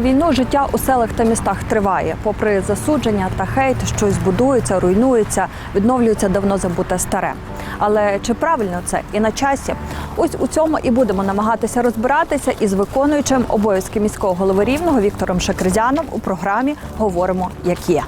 Війну, життя у селах та містах триває. Попри засудження та хейт, щось будується, руйнується, відновлюється давно забуте старе. Але чи правильно це і на часі? Ось у цьому і будемо намагатися розбиратися із виконуючим обов'язки міського голови рівного Віктором Шакризяном у програмі Говоримо як є.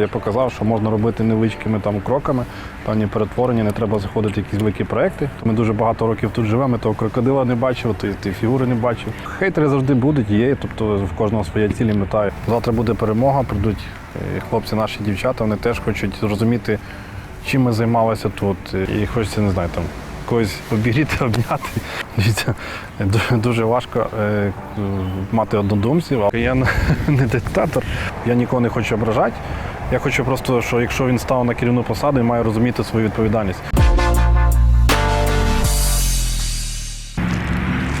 Я показав, що можна робити невеличкими там кроками, певні перетворення, не треба заходити в якісь великі проекти. Ми дуже багато років тут живемо, того крокодила не бачив, то ти фігури не бачив. Хейтери завжди будуть, є, тобто в кожного своя ціль і мета. Завтра буде перемога, прийдуть е, хлопці, наші дівчата, вони теж хочуть зрозуміти, чим ми займалися тут. І хочеться, не знаю, там когось обігріти, обняти. Дивіться, Дуже важко е, мати однодумців. Я не диктатор, я нікого не хочу ображати. Я хочу просто, що якщо він став на керівну посаду, він має розуміти свою відповідальність.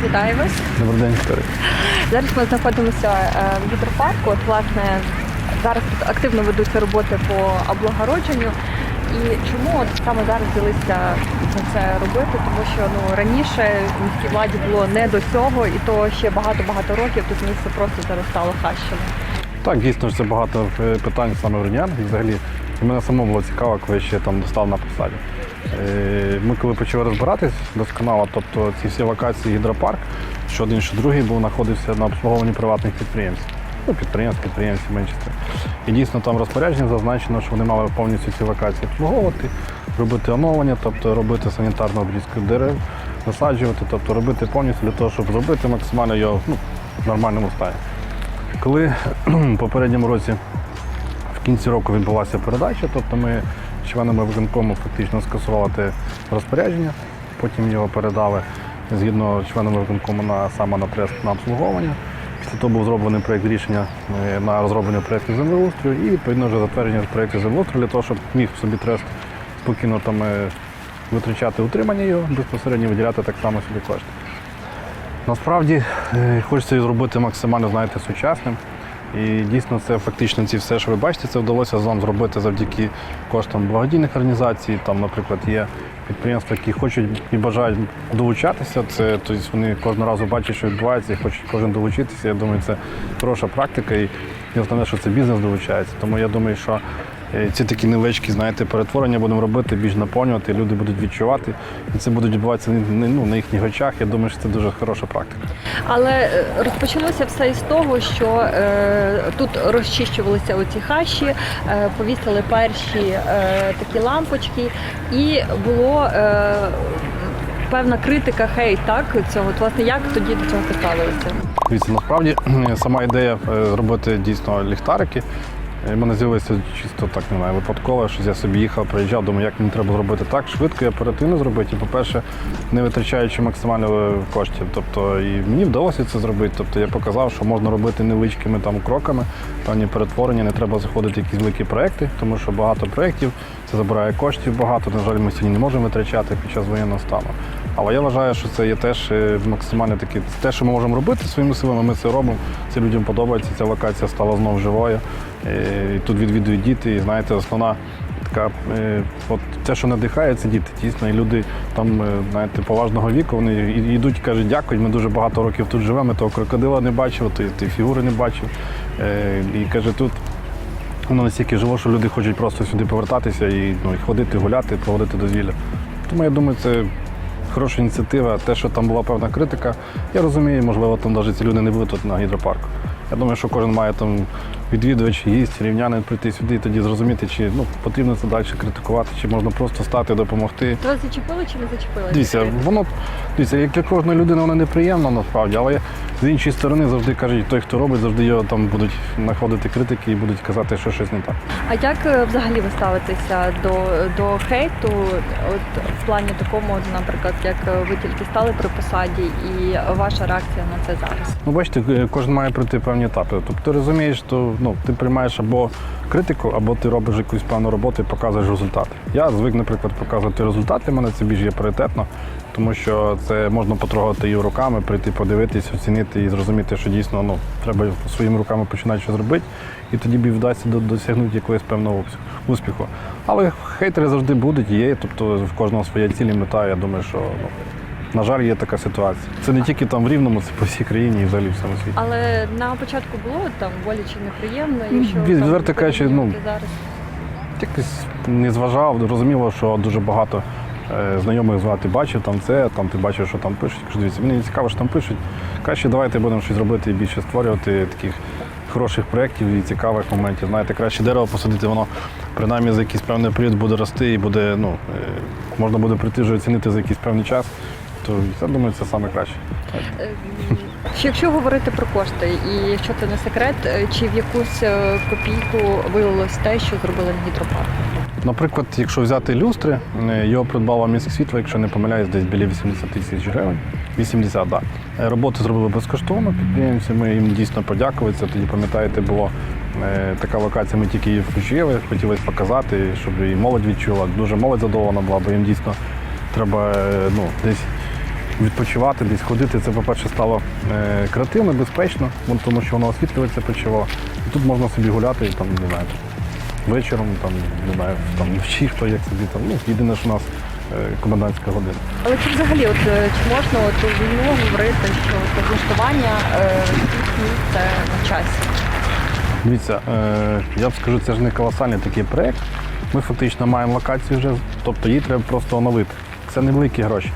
Вітаю вас. Добрий день, Вікторія. Зараз ми знаходимося е, в гідропарку. От, власне, зараз тут активно ведуться роботи по облагородженню. І чому от саме зараз взялися це робити? Тому що ну раніше в міській владі було не до цього, і то ще багато-багато років тут місце просто заростало хащами. Так, дійсно це багато е, питань саме в Рівнян. І взагалі мене самому було цікаво, коли ще там достав на посаді. Е, Ми коли почали розбиратись досконало, тобто ці всі локації гідропарк, що один, що другий був знаходився на обслуговуванні приватних підприємців. Ну, підприємств, підприємців меншості. І дійсно там розпорядження зазначено, що вони мали повністю ці локації обслуговувати, робити оновлення, тобто робити санітарну обрізку дерев, насаджувати, тобто робити повністю для того, щоб зробити максимально його ну, в нормальному стані. Коли в попередньому році в кінці року відбулася передача, тобто ми членами виконкому фактично скасували розпорядження, потім його передали згідно членами виконкому на саме на трест на обслуговування. Після того був зроблений проєкт рішення е, на розроблення проєктів землеустрою і відповідно вже затвердження проєктів землеустрою для того, щоб міг собі трест спокійно там е, витрачати утримання його, безпосередньо виділяти так само собі кошти. Насправді е, хочеться зробити максимально, знаєте, сучасним. І дійсно це фактично ці все, що ви бачите, це вдалося вам зробити завдяки коштам благодійних організацій. Там, наприклад, є підприємства, які хочуть і бажають долучатися. Це тобто вони кожного разу бачать, що відбувається, і хочуть кожен долучитися. Я думаю, це хороша практика. І, основне, що це бізнес долучається. Тому я думаю, що ці такі невеличкі, знаєте, перетворення будемо робити, більш наповнювати, люди будуть відчувати. І це буде відбуватися не- ну, на їхніх очах. Я думаю, що це дуже хороша практика. Але е, розпочалося все із того, що е, тут розчищувалися оці хащі, е, повісили перші е, такі лампочки, і було е, певна критика, хейт, так цього. От, власне, як тоді до цього поставилися? Дивіться, насправді сама ідея е, зробити дійсно ліхтарики. Е, в мене з'явилася чисто так не знаю, випадково, що я собі їхав, приїжджав, думаю, як мені треба зробити так швидко і оперативно зробити. І, по-перше, не витрачаючи максимально е, коштів. Тобто, і мені вдалося це зробити. Тобто я показав, що можна робити невеличкими там кроками, певні перетворення, не треба заходити в якісь великі проекти, тому що багато проєктів, це забирає коштів багато. На жаль, ми сьогодні не можемо витрачати під час воєнного стану. Але я вважаю, що це є теж максимально такі це те, що ми можемо робити своїми силами. Ми це робимо. Це людям подобається. Ця локація стала знову живою. Е, і Тут відвідують діти. І знаєте, основна така, е, от те, що надихає, це діти. Дійсно, і люди там, е, знаєте, поважного віку, вони йдуть і кажуть, дякую. Ми дуже багато років тут живемо. Ми того крокодила не бачив, то ти фігури не бачив. І каже, тут. Воно настільки живо, що люди хочуть просто сюди повертатися і, ну, і ходити, гуляти, проводити дозвілля. Тому я думаю, це хороша ініціатива. Те, що там була певна критика, я розумію, можливо, там навіть ці люди не будуть тут на гідропарку. Я думаю, що кожен має там відвідувач, гість, рівнянин прийти сюди і тоді зрозуміти, чи ну, потрібно це далі критикувати, чи можна просто стати, допомогти. Вас зачепили чи не зачепили? Дивіться, воно дивіться, як для кожної людини воно неприємно насправді, але з іншої сторони завжди кажуть, той, хто робить, завжди його там будуть знаходити критики і будуть казати, що щось не так. А як е, взагалі ви ставитеся до, до хейту? От в плані такому, наприклад, як е, ви тільки стали при посаді, і ваша реакція на це зараз? Ну, бачите, е, кожен має пройти певні етапи. Тобто ти розумієш, що ну, ти приймаєш або критику, або ти робиш якусь певну роботу і показуєш результати. Я звик, наприклад, показувати результати. Для мене це більш є пріоритетно, тому що це можна потрогати і руками, прийти подивитись, оцінити і зрозуміти, що дійсно ну, треба своїми руками починати щось робити, і тоді б вдасться досягнути якогось певного успіху. Але хейтери завжди будуть, є. Тобто в кожного своя ціль і мета. Я думаю, що ну, На жаль, є така ситуація. Це не тільки там в Рівному, це по всій країні і взагалі в всьому світі. Але на початку було там боляче неприємно, і що Від- там відверто кажучи, ну, порівнювати зараз. Якось не зважав, розуміло, що дуже багато е, знайомих звати бачив там це, там ти бачив, що там пишуть. Кажу, дивіться, мені не цікаво, що там пишуть. Краще давайте будемо щось робити і більше створювати таких хороших проєктів і цікавих моментів. Знаєте, краще дерево посадити, воно принаймні за якийсь певний період буде рости і буде, ну, е, можна буде прийти вже оцінити за якийсь певний час. То я думаю, це саме краще. Е, якщо говорити про кошти, і якщо це не секрет, е, чи в якусь е, копійку вилилось те, що зробили на гідропарку? Наприклад, якщо взяти люстри, його придбала міське світло, якщо не помиляюсь, десь біля 80 тисяч гривень. 80, так. Да. Роботи зробили безкоштовно підприємці. Ми їм дійсно подякували. Це тоді, пам'ятаєте, була така локація, ми тільки її включили, хотілося показати, щоб і молодь відчула. Дуже молодь задоволена була, бо їм дійсно треба ну, десь відпочивати, десь ходити. Це, по-перше, стало е, креативно, безпечно, тому що воно освітлюється почало. І тут можна собі гуляти, там, не знаю, вечором, там, не знаю, там вночі, хто як собі там. Ну, єдине, що у нас е, комендантська година. Але чи взагалі, от е, чи можна от у війну говорити, що облаштування це на часі? Дивіться, я б скажу, це ж не колосальний такий проєкт. Ми фактично маємо локацію вже, тобто її треба просто оновити. Це невеликі гроші.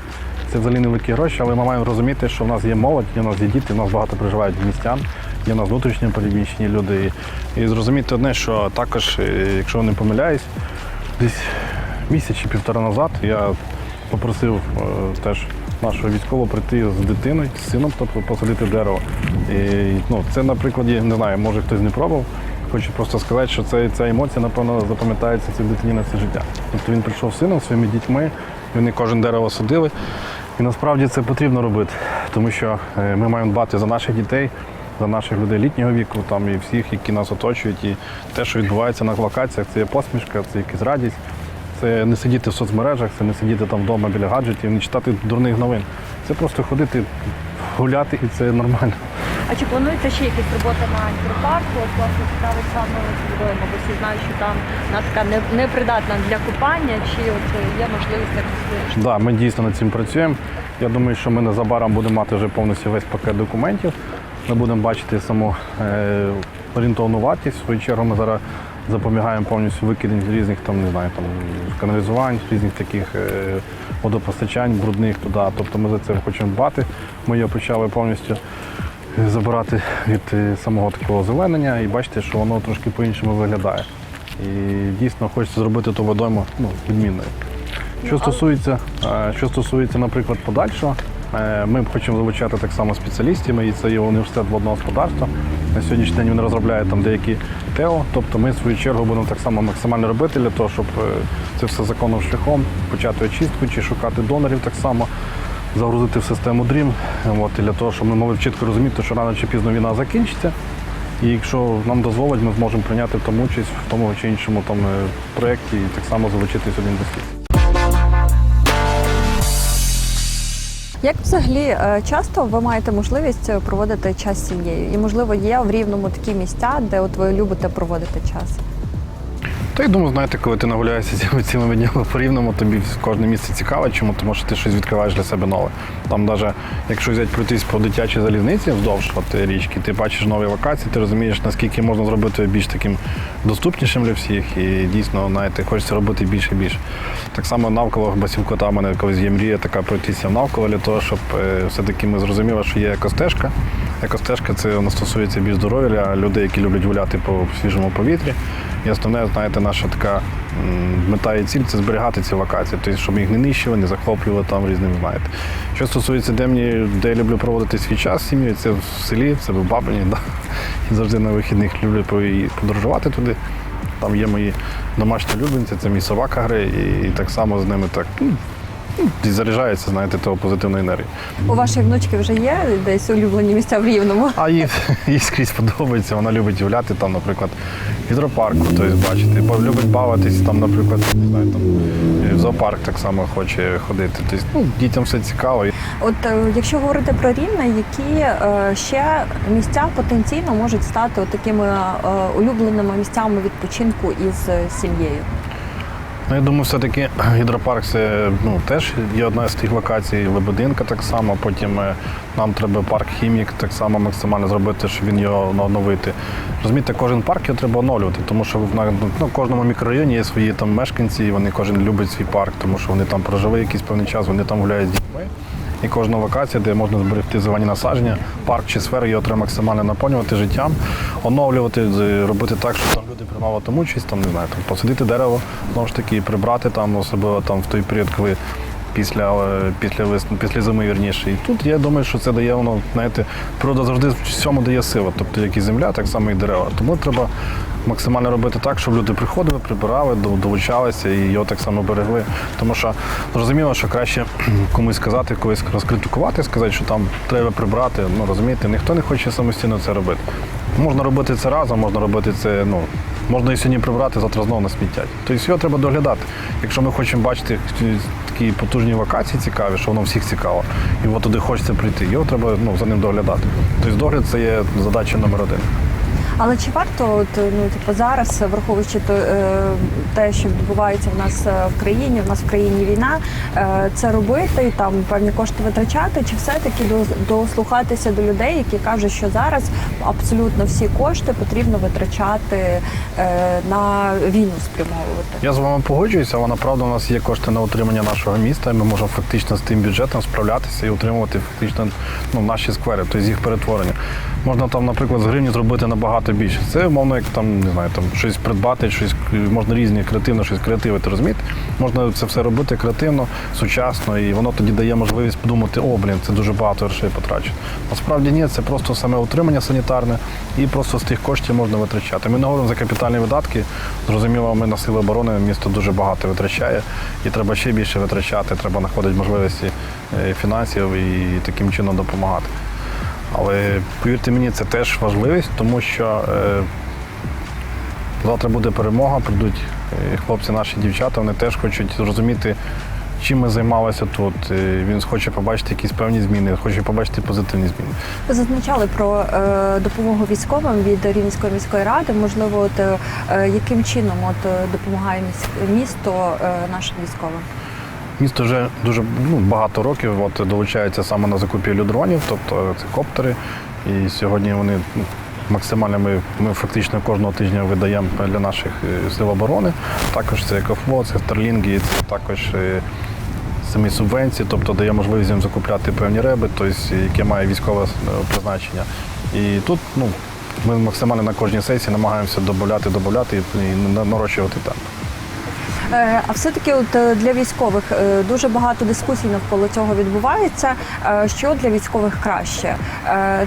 Це взагалі невеликі гроші, але ми маємо розуміти, що в нас є молодь, є в нас є діти, в нас багато проживають містян, є в нас внутрішньо переміщені люди. І, і зрозуміти одне, що також, е, якщо не помиляюсь, десь місяць чи півтора назад я попросив е, теж нашого військового прийти з дитиною, з сином, тобто посадити дерево. І, ну, це, наприклад, не знаю, може хтось не пробував. Хочу просто сказати, що це, ця емоція, напевно, запам'ятається цій дитині на все життя. Тобто він прийшов з сином, своїми дітьми, вони кожен дерево садили. І насправді це потрібно робити, тому що е, ми маємо дбати за наших дітей, за наших людей літнього віку, там і всіх, які нас оточують. І те, що відбувається на локаціях, це є посмішка, це якась радість. Це не сидіти в соцмережах, це не сидіти там вдома біля гаджетів, не читати дурних новин. Це просто ходити, гуляти, і це нормально. А чи планується ще якісь роботи на гідропарку? От власне цікавить саме водою, бо всі знають, що там вона не- непридатна для купання, чи от е, є можливість якось? Да, ми дійсно над цим працюємо. Я думаю, що ми незабаром будемо мати вже повністю весь пакет документів. Ми будемо бачити саму е, орієнтовну вартість. В свою чергу ми зараз запобігаємо повністю викидень різних там, не знаю, там, каналізувань, різних таких е, водопостачань брудних туди. Тобто ми за це хочемо дбати. Ми його почали повністю забирати від е, самого такого зеленення і бачите, що воно трошки по-іншому виглядає. І дійсно хочеться зробити ту водойму ну, відмінною. Що стосується, е, що стосується, наприклад, подальшого, е, ми хочемо залучати так само спеціалістів, і це є університет водного господарства. На сьогоднішній день він розробляє там деякі ТЕО, тобто ми в свою чергу будемо так само максимально робити для того, щоб це все законним шляхом почати очистку чи шукати донорів так само, загрузити в систему DREAM, от, для того, щоб ми могли чітко розуміти, що рано чи пізно війна закінчиться. І якщо нам дозволить, ми зможемо прийняти в тому участь в тому чи іншому там е, проєкті і так само залучити сюди інвестиції. Як взагалі е, часто ви маєте можливість е, проводити час з сім'єю? І можливо є в рівному такі місця, де от ви любите проводити час? Та я думаю, знаєте, коли ти нагуляєшся цілими цілими днями по рівному, тобі кожне місце цікаве, чому? Тому що ти щось відкриваєш для себе нове. Там навіть, якщо взяти пройтись по дитячій залізниці вздовж от, річки, ти бачиш нові локації, ти розумієш, наскільки можна зробити більш таким доступнішим для всіх. І дійсно, знаєте, хочеться робити більше і більше. Так само навколо Басівкота, мене колись є мрія така пройтися навколо для того, щоб е, все-таки ми зрозуміли, що є екостежка. Екостежка це вона стосується більш здоров'я людей, які люблять гуляти по свіжому повітрі. І основне, знаєте, наша така мета і ціль це зберігати ці локації, тобто, щоб їх не нищили, не захоплювали там різним, знаєте. Що стосується, де мені, де я люблю проводити свій час з сім'єю, це в селі, це в Бабині, да. і завжди на вихідних люблю подорожувати туди. Там є мої домашні улюбленці, це мій собака гри, і, і так само з ними так ну, заряджається, знаєте, того позитивної енергії. У вашої внучки вже є десь улюблені місця в рівному? А їй, їй скрізь подобається, вона любить гуляти там, наприклад, в гідропарку, тобто бачити, любить бавитись, там, наприклад, не знаю, там, е, в зоопарк так само хоче ходити. Тобто, ну, дітям все цікаво. От е, якщо говорити про рівне, які е, ще місця потенційно можуть стати такими е, улюбленими місцями відпочинку із е, сім'єю? Ну, я думаю, все-таки гідропарк це ну, теж є одна з тих локацій, Лебединка так само. Потім е, нам треба парк хімік так само максимально зробити, щоб він його оновити. Розумієте, кожен парк його треба оновлювати, тому що в ну, кожному мікрорайоні є свої там мешканці, і вони кожен любить свій парк, тому що вони там прожили якийсь певний час, вони там гуляють з дітьми. І кожна локація, де можна зберегти зелені насадження, парк чи сфери, його треба максимально наповнювати життям, оновлювати, робити так, щоб там люди приймали там участь, там не знаю, там посадити дерево, знову ж таки, прибрати там, особливо там в той період, коли після, е, після після зими вірніше. І тут я думаю, що це дає воно, знаєте, природа завжди всьому дає силу. Тобто як і земля, так само і дерева. Тому треба максимально робити так, щоб люди приходили, прибирали, долучалися і його так само берегли. Тому що зрозуміло, що краще комусь сказати, когось розкритикувати, сказати, що там треба прибрати. Ну розумієте, ніхто не хоче самостійно це робити. Можна робити це разом, можна робити це, ну. Можна і сьогодні прибрати, завтра знову насміттять. Тобто його треба доглядати. Якщо ми хочемо бачити такі потужні вакації, цікаві, що воно всіх цікаво, і от туди хочеться прийти, його треба ну, за ним доглядати. Тобто догляд це є задача номер один. Але чи варто от, ну, типу, зараз, враховуючи е, те, що відбувається в нас е, в країні, в нас в країні війна, е, це робити і там певні кошти витрачати, чи все-таки до- дослухатися до людей, які кажуть, що зараз абсолютно всі кошти потрібно витрачати е, на війну спрямовувати? Я з вами погоджуюся, але направду у нас є кошти на утримання нашого міста, і ми можемо фактично з тим бюджетом справлятися і утримувати фактично ну, наші сквери, тобто їх перетворення. Можна там, наприклад, з гривні зробити набагато більше. Це умовно, як там не знаю, там щось придбати, щось можна різні креативно, щось креативити, розумієте? Можна це все робити креативно, сучасно, і воно тоді дає можливість подумати, о, блін, це дуже багато грошей потрачено. Насправді ні, це просто саме утримання санітарне, і просто з тих коштів можна витрачати. Ми не говоримо за капітальні видатки. Зрозуміло, ми на сили оборони місто дуже багато витрачає, і треба ще більше витрачати, треба знаходити можливості е, фінансів і таким чином допомагати. Але повірте мені, це теж важливість, тому що е, завтра буде перемога, прийдуть е, хлопці, наші дівчата, вони теж хочуть зрозуміти, чим ми займалися тут. Е, Він хоче побачити якісь певні зміни, хоче побачити позитивні зміни. Ви зазначали про е, допомогу військовим від Рівненської міської ради. Можливо, от, е, яким чином от, допомагає місто е, нашим військовим? Місто вже дуже ну, багато років от, долучається саме на закупівлю дронів, тобто це коптери. І сьогодні вони ну, максимально ми, ми фактично кожного тижня видаємо для наших е, сил оборони. Також це ЕКФО, це старлінги, це також е, самі субвенції, тобто дає можливість їм закупляти певні реби, тобто, яке має військове е, призначення. І тут ну, ми максимально на кожній сесії намагаємося додати, додати і, нарощувати темп. Е, А все-таки от е, для військових е, дуже багато дискусій навколо цього відбувається. Що для військових краще?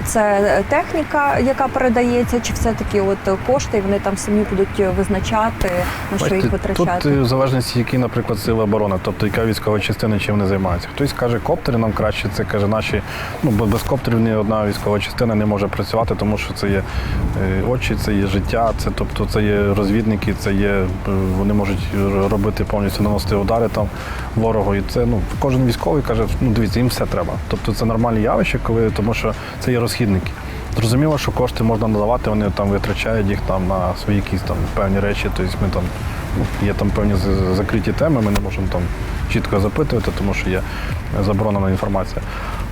Це техніка, яка передається, чи все-таки от кошти, і вони там самі будуть визначати, на що їх витрачати? Тут в залежності, які, наприклад, сили оборони, тобто яка військова частина чим вони займаються. Хтось каже, коптери нам краще, це каже наші. Ну бо без коптерів ні одна військова частина не може працювати, тому що це є очі, це є життя, це тобто це є розвідники, це є вони можуть робити повністю наносити удари там ворогу. І це ну кожен військовий каже, ну дивіться, їм все треба. Тобто це нормальні явища, коли тому що це є розхідники. Зрозуміло, що кошти можна надавати, вони там витрачають їх там на свої якісь там певні речі. Тобто ми там є там певні закриті теми, ми не можемо там чітко запитувати, тому що є заборонена інформація.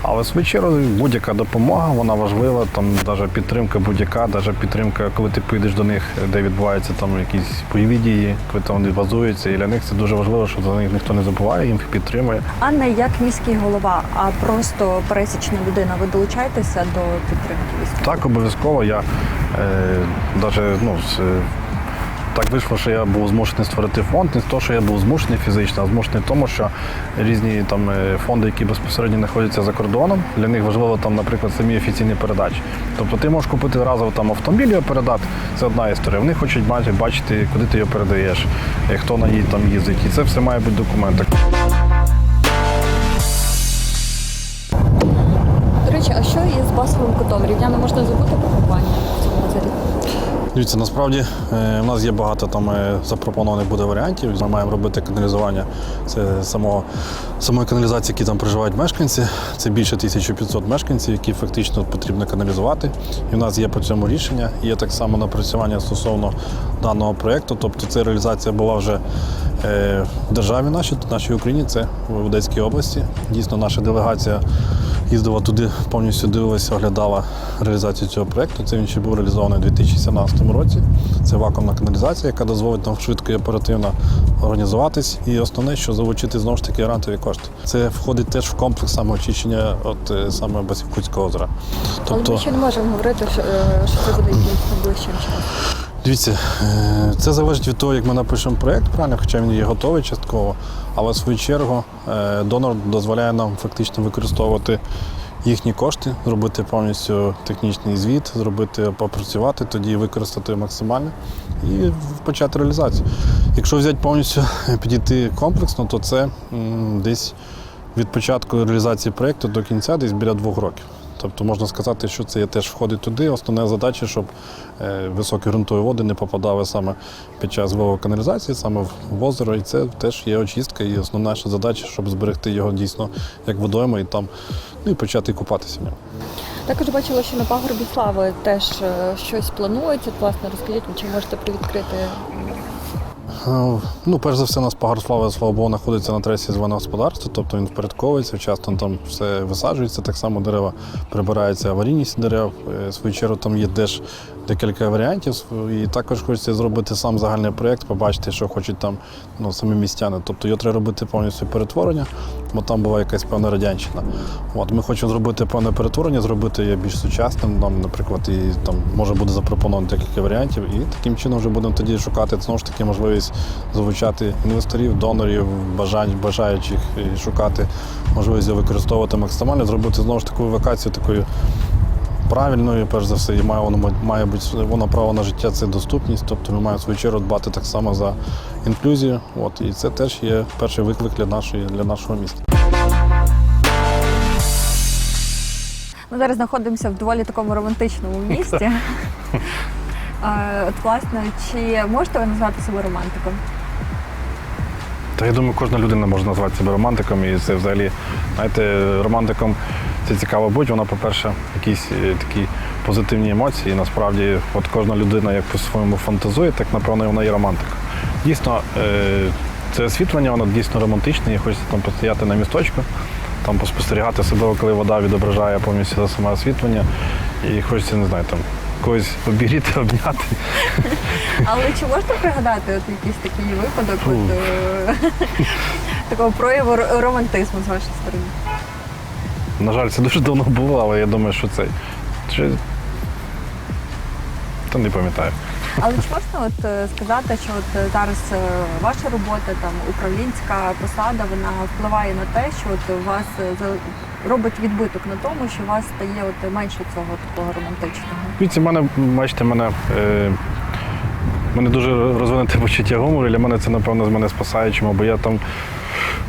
Але чергу будь-яка допомога, вона важлива, там навіть підтримка будь-яка, навіть підтримка, коли ти поїдеш до них, де відбуваються там якісь бойові дії, коли там вони базуються, і для них це дуже важливо, що за них ніхто не забуває, їм підтримує. А не як міський голова, а просто пересічна людина. Ви долучаєтеся до підтримки військових? Так, обов'язково. Я е, даже, ну, з, так вийшло, що я був змушений створити фонд, не того, що я був змушений фізично, а змушений тому, що різні там е, фонди, які безпосередньо знаходяться за кордоном, для них важливо там, наприклад, самі офіційні передачі. Тобто ти можеш купити разово там автомобіль його передати, це одна історія. Вони хочуть бачити, куди ти його передаєш, е, хто на ній там їздить. І це все має бути документи. До речі, а що із басовим кутом? Рівняно можна забути про купання в цьому озері? Дивіться, насправді е, в нас є багато там е, запропонованих буде варіантів. Ми маємо робити каналізування це самого, самої каналізації, які там проживають мешканці. Це більше 1500 мешканців, які фактично потрібно каналізувати. І в нас є по цьому рішення. Є так само напрацювання стосовно даного проєкту. Тобто це реалізація була вже е, в державі нашій, нашій Україні, це в Одеській області. Дійсно, наша делегація їздила туди, повністю дивилася, оглядала реалізацію цього проєкту. Це він ще був реалізований у 2017 році. Це вакуумна каналізація, яка дозволить нам швидко і оперативно організуватись. І основне, що залучити знову ж таки грантові кошти. Це входить теж в комплекс самоочищення от е, саме Басівкутського озера. Але ми ще не можемо говорити, що, е, це буде найближчим часом. Дивіться, е, це залежить від того, як ми напишемо проєкт, правильно, хоча він є готовий частково. Але в свою чергу е, донор дозволяє нам фактично використовувати їхні кошти, зробити повністю технічний звіт, зробити попрацювати, тоді використати максимально і почати реалізацію. Якщо взяти повністю підійти комплексно, то це десь від початку реалізації проєкту до кінця десь біля двох років. Тобто можна сказати, що це теж входить туди. Основна задача, щоб е, високі ґрунтові води не попадали саме під час каналізації, саме в озеро. І це теж є очистка. І основна наша задача, щоб зберегти його дійсно як водойму і там ну, і почати купатися в ньому. Також бачила, що на пагорбі слави теж е, щось планується. Власне, розкажіть, чи можете привідкрити Ну, перш за все, у нас пагар слави, слава Богу, знаходиться на тресі званого господарства, тобто він впорядковується, часто там все висаджується, так само дерева прибирається аварійність дерев. Е, В свою чергу там є теж декілька варіантів. І також хочеться зробити сам загальний проєкт, побачити, що хочуть там ну, самі містяни. Тобто його треба робити повністю перетворення, бо там була якась певна радянщина. От, ми хочемо зробити певне перетворення, зробити його більш сучасним. Нам, наприклад, і там може буде запропоновано декілька варіантів, і таким чином вже будемо тоді шукати знову ж таки можливість залучати інвесторів, донорів, бажань, бажаючих і шукати можливість використовувати максимально, зробити знову ж таку евакацію такою. Правильною, перш за все, і має воно має бути воно право на життя це доступність. Тобто ми маємо в свою чергу дбати так само за інклюзію. От і це теж є перший виклик для нашої для нашого міста. Ми зараз знаходимося в доволі такому романтичному місті. От, власне, чи можете ви назвати себе романтиком? Та я думаю, кожна людина може назвати себе романтиком, і це взагалі, знаєте, романтиком це цікаво бути. Вона, по-перше, якісь е, такі позитивні емоції. Насправді, от кожна людина як по-своєму фантазує, так напевно вона є романтиком. Дійсно, е, це освітлення, воно дійсно романтичне, і хочеться там постояти на місточку, там поспостерігати себе, коли вода відображає повністю саме освітлення. І хочеться, не знаю, там когось обігріти, обняти. Але чи можете пригадати от якийсь такий випадок от, е, такого прояву романтизму з вашої сторони? На жаль, це дуже давно було, але я думаю, що це. Чи... Та не пам'ятаю. Але чи можна от е, сказати, що от е, зараз е, ваша робота, там управлінська посада, вона впливає на те, що от у вас е, за- робить відбиток на тому, що у вас стає от менше цього такого романтичного? Віці, мене, бачите, мене, е, мене дуже розвинуте почуття гумору. Для мене це, напевно, з мене спасає, чому, бо я там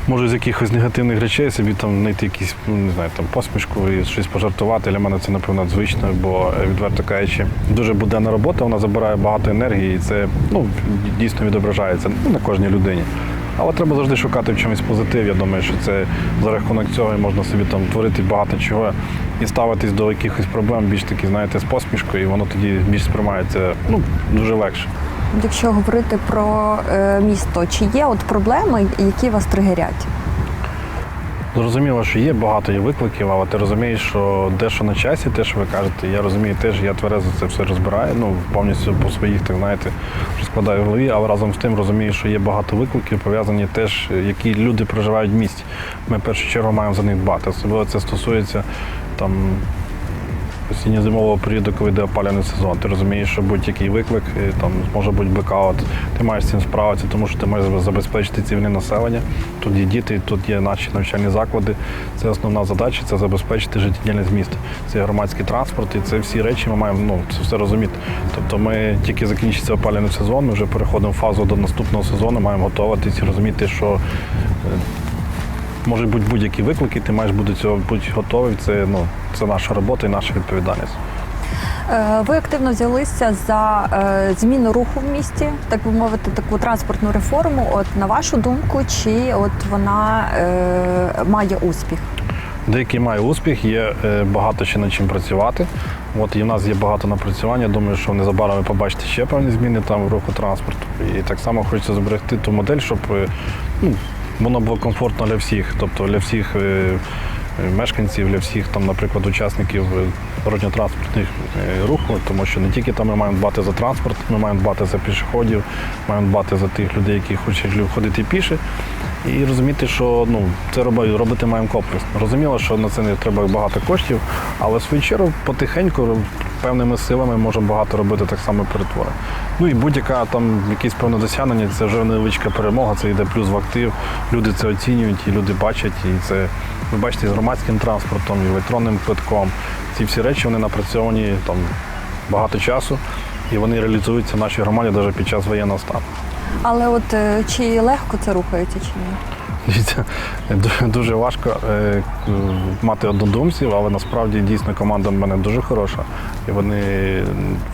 можу з якихось негативних речей собі там знайти якісь, ну, не знаю, там посмішку і щось пожартувати. Для мене це, напевно, звично, бо е, відверто кажучи, дуже буденна робота, вона забирає багато енергії, і це ну, дійсно відображається ну, на кожній людині. Але треба завжди шукати в чомусь позитив. Я думаю, що це за рахунок цього можна собі там творити багато чого і ставитись до якихось проблем більш таки, знаєте, з посмішкою, і воно тоді більш сприймається ну, дуже легше. Якщо говорити про е, місто, чи є от проблеми, які вас тригерять? Зрозуміло, що є багато викликів, але ти розумієш, що дещо на часі, те, що ви кажете, я розумію теж, я тверезо це все розбираю, ну повністю по своїх, так знаєте, розкладаю в голові, але разом з тим розумію, що є багато викликів, пов'язані теж, які люди проживають в місті. Ми в першу чергу маємо за них дбати. Особливо це стосується там. Осінньо-зимового періоду, коли йде опалювальний сезон, ти розумієш, що будь-який виклик, е, там може бути блекаут, ти маєш з цим справитися, тому що ти маєш забезпечити цивільне населення. Тут є діти, тут є наші навчальні заклади. Це основна задача це забезпечити життєдіяльність міста. Це громадський транспорт, і це всі речі ми маємо ну, це все розуміти. Тобто ми тільки закінчиться опалювальний сезон, ми вже переходимо в фазу до наступного сезону, маємо готуватись і розуміти, що Може бути будь-які виклики, ти маєш бути цього бути готовий. Це ну це наша робота і наша відповідальність. Е, Ви активно взялися за е, зміну руху в місті, так би мовити, таку транспортну реформу. От на вашу думку, чи от вона е, має успіх? Деякий має успіх, є е, багато ще над чим працювати. От і в нас є багато напрацювання. Думаю, що незабаром ви побачите ще певні зміни там в руху транспорту. І так само хочеться зберегти ту модель, щоб ну, воно було комфортно для всіх, тобто для всіх. е, е, Мешканців для всіх там, наприклад, учасників е, дорожньо-транспортних руху, тому що не тільки там ми маємо дбати за транспорт, ми маємо дбати за пішоходів, маємо дбати за тих людей, які хочуть ходити піші, і розуміти, що ну це роби- робити маємо комплексно. Розуміло, що на це не треба багато коштів, але в свою чергу потихеньку певними силами можемо багато робити так само перетвори. Ну і будь-яка там якісь певне досягнення, це вже невеличка перемога, це йде плюс в актив. Люди це оцінюють, і люди бачать, і це ви бачите з громадським транспортом, і електронним квитком. Ці всі речі вони напрацьовані там багато часу, і вони реалізуються в нашій громаді навіть під час воєнного стану. Але от е, чи легко це рухається, чи ні? Дивіться, ду- дуже важко е, мати однодумців, але насправді дійсно команда в мене дуже хороша. І вони,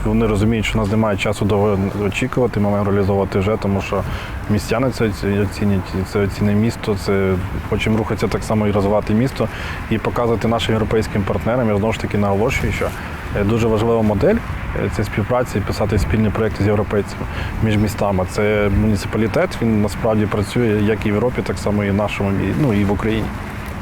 вони розуміють, що у нас немає часу довго очікувати, ми маємо реалізовувати вже, тому що містяни це оцінять, це оціне місто. Це хочемо рухатися так само і розвивати місто і показувати нашим європейським партнерам. Я знову ж таки наголошую, що дуже важлива модель е, це співпраця і писати спільні проекти з європейцями між містами. Це муніципалітет, він насправді працює як і в Європі, так само і в нашому ну, і в Україні.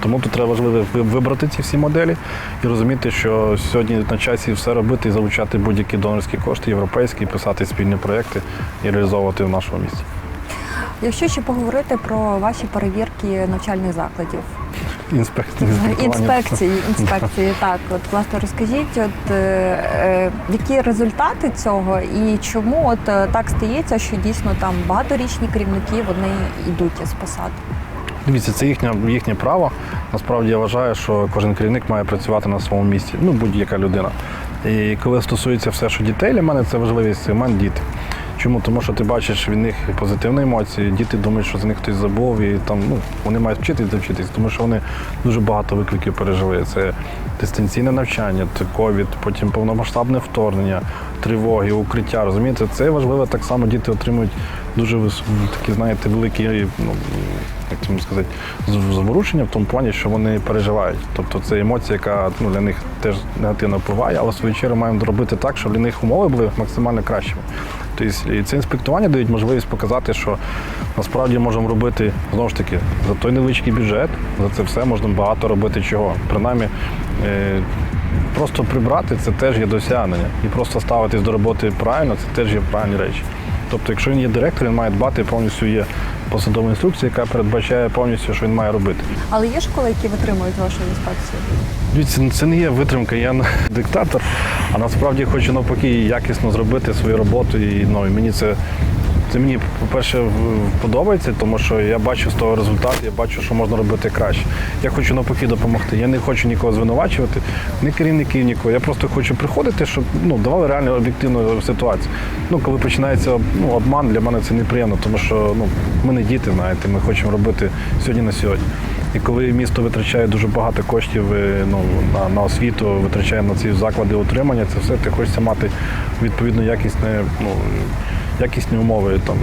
Тому тут треба важливо вибрати ці всі моделі і розуміти, що сьогодні на часі все робити і залучати будь-які донорські кошти, європейські, писати спільні проекти і реалізовувати в нашому місті. Якщо ще поговорити про ваші перевірки навчальних закладів, Інспекції, інспекції, інспекції, так от власне розкажіть, от е, е, які результати цього і чому от е, так стається, що дійсно там багаторічні керівники вони йдуть із посад? Дивіться, це їхнє, їхнє право. Насправді я вважаю, що кожен керівник має працювати на своєму місці, ну будь-яка людина. І коли стосується все, що дітей, для мене це важливий сегмент діти. Чому? Тому що ти бачиш від них позитивні емоції, діти думають, що за них хтось забув, і там ну, вони мають вчитись довчитись, тому що вони дуже багато викликів пережили. Це дистанційне навчання, ковід, потім повномасштабне вторгнення, тривоги, укриття. Розумієте, це важливо так само діти отримують дуже такі, знаєте, великі, ну, як це сказати, з- зворушення в тому плані, що вони переживають. Тобто це емоція, яка ну, для них теж негативно впливає, але в свою чергу маємо робити так, щоб для них умови були максимально кращими. Тобто і це інспектування дають можливість показати, що насправді можемо робити знову ж таки за той невеличкий бюджет, за це все можна багато робити чого. Принаймні, е, просто прибрати це теж є досягнення. І просто ставитись до роботи правильно, це теж є правильні речі. Тобто, якщо він є директор, він має дбати повністю є посадова інструкція, яка передбачає повністю, що він має робити. Але є школи, які витримують вашу інспекцію? Дивіться, ну, це не є витримка, я не диктатор, а насправді хочу навпаки якісно зробити свою роботу. І, ну, і мені це, це мені, по-перше, подобається, тому що я бачу з того результат, я бачу, що можна робити краще. Я хочу навпаки допомогти. Я не хочу нікого звинувачувати, ні керівників, нікого. Я просто хочу приходити, щоб ну, давали реально об'єктивну ситуацію. Ну, коли починається ну, обман, для мене це неприємно, тому що ну, ми не діти, знаєте, ми хочемо робити сьогодні на сьогодні. І коли місто витрачає дуже багато коштів е, ну, на, на освіту, витрачає на ці заклади утримання, це все ти хочеться мати відповідно якісне, ну, якісні умови, там,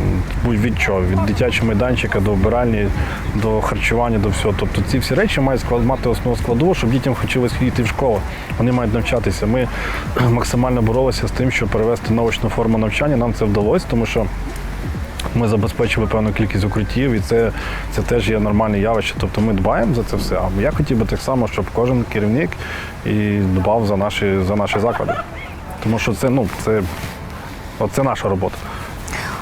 будь-від чого, від дитячого майданчика до вбиральні, до харчування, до всього. Тобто ці всі речі мають мати основу складову, щоб дітям хотілося йти в школу. Вони мають навчатися. Ми максимально боролися з тим, щоб перевести наочну форму навчання. Нам це вдалося, тому що ми забезпечили певну кількість укриттів, і це, це теж є нормальне явище. Тобто ми дбаємо за це все. А я хотів би так само, щоб кожен керівник і дбав за наші, за наші заклади. Тому що це, ну, це, це наша робота.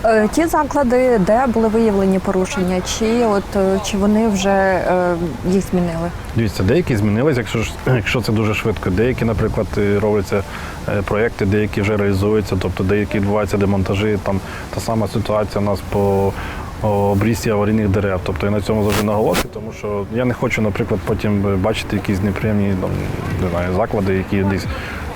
Е, Ті заклади, де були виявлені порушення, чи от е, чи вони вже е, їх змінили? Дивіться, деякі змінились, якщо якщо це дуже швидко. Деякі, наприклад, робляться проекти, деякі вже реалізуються, тобто деякі відбуваються демонтажі. Там та сама ситуація у нас по обрізці аварійних дерев. Тобто я на цьому завжди наголошую, тому що я не хочу, наприклад, потім бачити якісь неприємні там, не знаю, заклади, які десь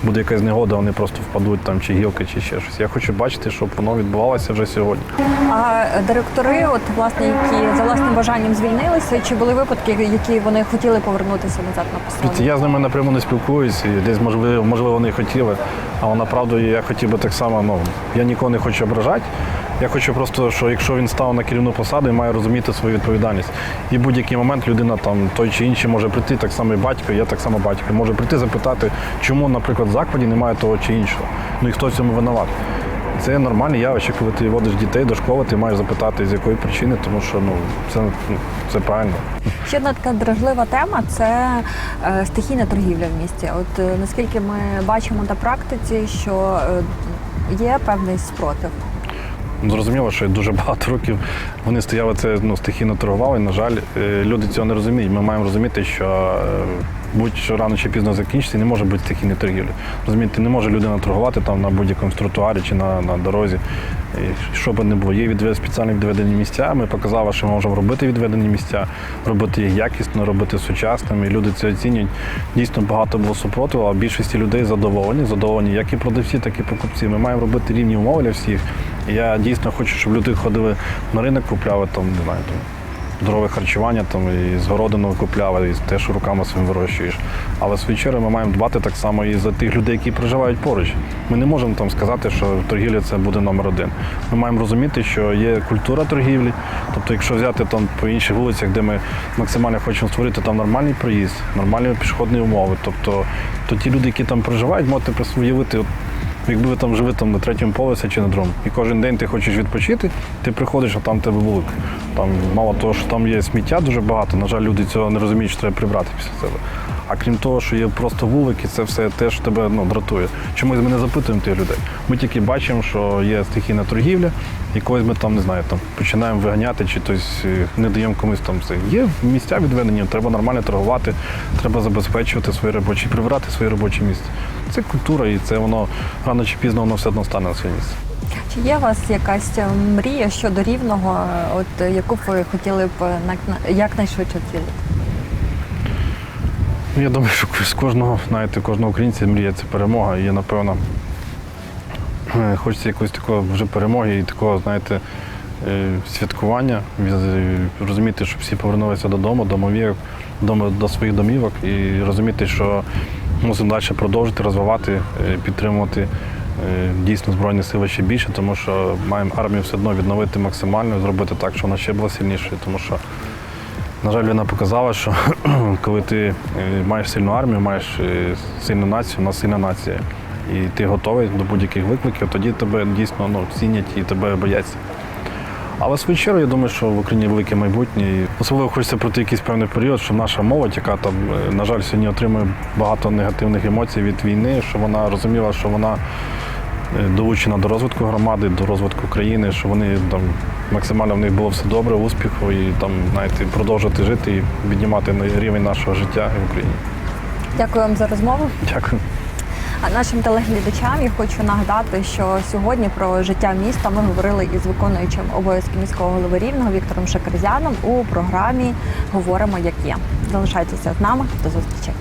буде якась негода, вони просто впадуть там, чи гілки, чи ще щось. Я хочу бачити, щоб воно відбувалося вже сьогодні. А директори, от власне, які за власним бажанням звільнилися, чи були випадки, які вони хотіли повернутися назад на посаду? Я з ними напряму не спілкуюся, і десь можливо, можливо вони хотіли. Але направду я хотів би так само, ну я нікого не хочу ображати. Я хочу просто, що якщо він став на керівну посаду, він має розуміти свою відповідальність. І будь-який момент людина там той чи інший може прийти, так само і батько, я так само батько, може прийти запитати, чому, наприклад, в закладі немає того чи іншого. Ну і хто в цьому винуват. Це нормальне явище, коли ти водиш дітей до школи, ти маєш запитати, з якої причини, тому що ну це, ну, це правильно. Ще одна така дражлива тема це е, стихійна торгівля в місті. От е, наскільки ми бачимо на практиці, що е, є певний спротив. Зрозуміло, що дуже багато років вони стояли це ну, стихійно торгували. На жаль, е, люди цього не розуміють. Ми маємо розуміти, що е, будь-що рано чи пізно закінчиться, не може бути стихійної торгівлі. Розумієте, не може людина торгувати там на будь-якому тротуарі чи на, на дорозі. І що би не було, є відвед, спеціально відведені місця. Ми показали, що ми можемо робити відведені місця, робити їх якісно, робити сучасними. Люди це оцінюють. Дійсно багато було супротиву, а більшості людей задоволені. Задоволені як і продавці, так і покупці. Ми маємо робити рівні умови для всіх. І я дійсно хочу, щоб люди ходили на ринок, купляли там, не знаю, здорове харчування, там і з городину купляли, і те, що руками своїм вирощуєш. Але в свою ми маємо дбати так само і за тих людей, які проживають поруч. Ми не можемо там сказати, що торгівля це буде номер один. Ми маємо розуміти, що є культура торгівлі. Тобто, якщо взяти там по інших вулицях, де ми максимально хочемо створити там нормальний проїзд, нормальні пішохідні умови. Тобто, то ті люди, які там проживають, можете уявити. Якби ви там жили там на третьому поверсі чи на другому, і кожен день ти хочеш відпочити, ти приходиш, а там тебе вулик. Там мало того, що там є сміття дуже багато. На жаль, люди цього не розуміють, що треба прибрати після себе. А крім того, що є просто вулики, це все теж тебе ну, дратує. Чомусь ми не запитуємо тих людей. Ми тільки бачимо, що є стихійна торгівля, і когось ми там не знаю, там починаємо виганяти, чи тось е, не даємо комусь там це. Є місця відведені, треба нормально торгувати, треба забезпечувати свої робочі, прибирати свої робочі місця. Це культура, і це воно рано чи пізно воно все одно стане на своє місце. Чи є у вас якась е, мрія щодо рівного, от яку б ви хотіли б якнайшвидше втілити? Ну, Я думаю, що з кожного, знаєте, кожного українця мрія це перемога. І напевно е, хочеться якоїсь такої вже перемоги і такого, знаєте, е, святкування, розуміти, що всі повернулися додому, домовів, домо- до своїх домівок і розуміти, що мусимо далі продовжити розвивати, е, підтримувати е, дійсно Збройні сили ще більше, тому що маємо армію все одно відновити максимально, зробити так, щоб вона ще була сильнішою, тому що на жаль, вона показала, що коли ти е, маєш сильну армію, маєш сильну націю, у нас сильна нація, і ти готовий до будь-яких викликів, тоді тебе дійсно ну, цінять і тебе бояться. Але в свою чергу, я думаю, що в Україні велике майбутнє. І особливо хочеться пройти якийсь певний період, щоб наша молодь, яка там, е, на жаль, сьогодні отримує багато негативних емоцій від війни, щоб вона розуміла, що вона е, долучена до розвитку громади, до розвитку країни, щоб вони там максимально в них було все добре, успіху і там, знаєте, продовжувати жити і піднімати рівень нашого життя в Україні. Дякую вам за розмову. Дякую. Нашим телеглядачам я хочу нагадати, що сьогодні про життя міста ми говорили із виконуючим обов'язки міського голови рівного Віктором Шакарзяном у програмі Говоримо як є. Залишайтеся з нами. До зустрічі.